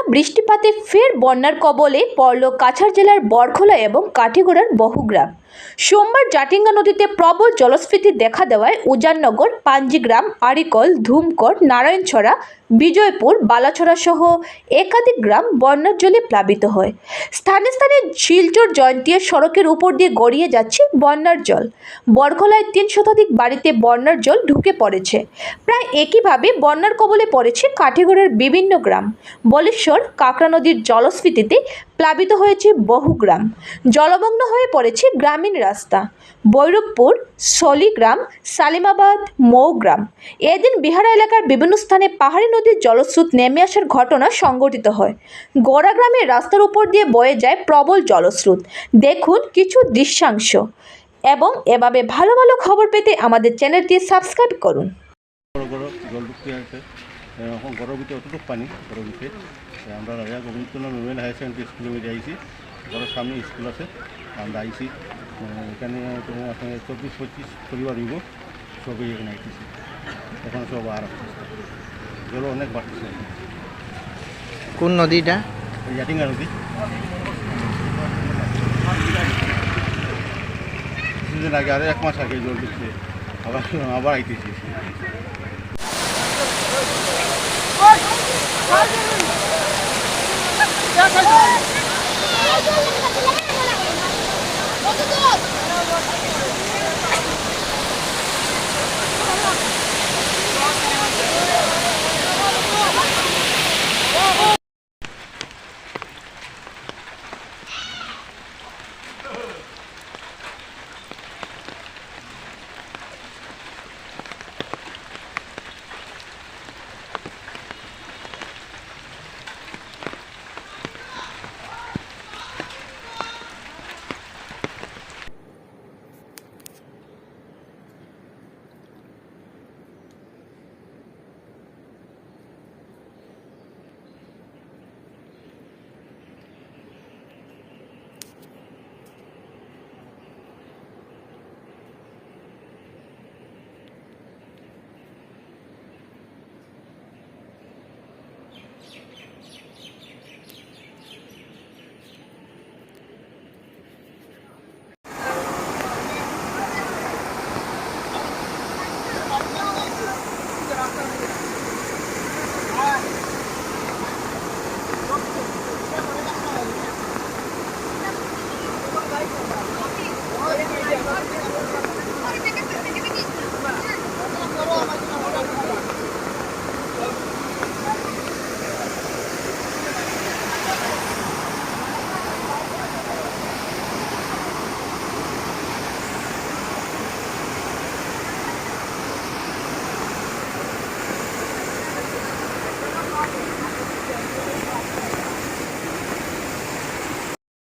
টানা বৃষ্টিপাতে ফের বন্যার কবলে পড়ল কাছাড় জেলার বরখোলা এবং কাঠিগোড়ার বহু গ্রাম। সোমবার জাটিঙ্গা নদীতে প্রবল জলস্ফীতি দেখা দেওয়ায় উজাননগর পাঞ্জিগ্রাম আরিকল, ধুমকর, নারায়ণছড়া, বিজয়পুর, বালাছড়া সহ একাধিক গ্রাম বন্যার জলে প্লাবিত হয়। স্থানে স্থানে শিলচর জয়ন্তীয় সড়কের উপর দিয়ে গড়িয়ে যাচ্ছে বন্যার জল। বরখলায় তিন শতাধিক বাড়িতে বন্যার জল ঢুকে পড়েছে। প্রায় একইভাবে বন্যার কবলে পড়েছে কাঠিগড়ের বিভিন্ন গ্রাম। বলেশ্বর, কাকড়া নদীর জলস্ফীতিতে প্লাবিত হয়েছে বহু গ্রাম। জলমগ্ন হয়ে পড়েছে গ্রামীণ রাস্তা। বৈরবপুর সলিগ্রাম সালিমাবাদ মৌগ্রাম। এদিন বিহারা এলাকার বিভিন্ন স্থানে পাহাড়ি নদীর জলস্রোত নেমে আসার ঘটনা সংঘটিত হয়। গোড়া গ্রামের রাস্তার উপর দিয়ে বয়ে যায় প্রবল জলস্রোত। দেখুন কিছু দৃশ্যাংশ। এবং এভাবে ভালো ভালো খবর পেতে আমাদের চ্যানেলটি সাবস্ক্রাইব করুন। ঘরের ভিতরে পানি ঘরের ভিতরে। আমরা রাজা মেমোরিয়াল হায়ার সেকেন্ডারি স্কুলের মধ্যে আইছি ঘরের সামনে স্কুল আছে। আমরা আহ, এখানে তোমার আপনার চব্বিশ পঁচিশ পরিবার হইব সবই এখানে আইতেছি এখন সব আর জল অনেক বাড়তেছে কোন নদীটা এই জাটিঙ্গা নদী কিছুদিন আগে আরও এক মাস আগে জল ঢুকছে আবার আবার আইতেছি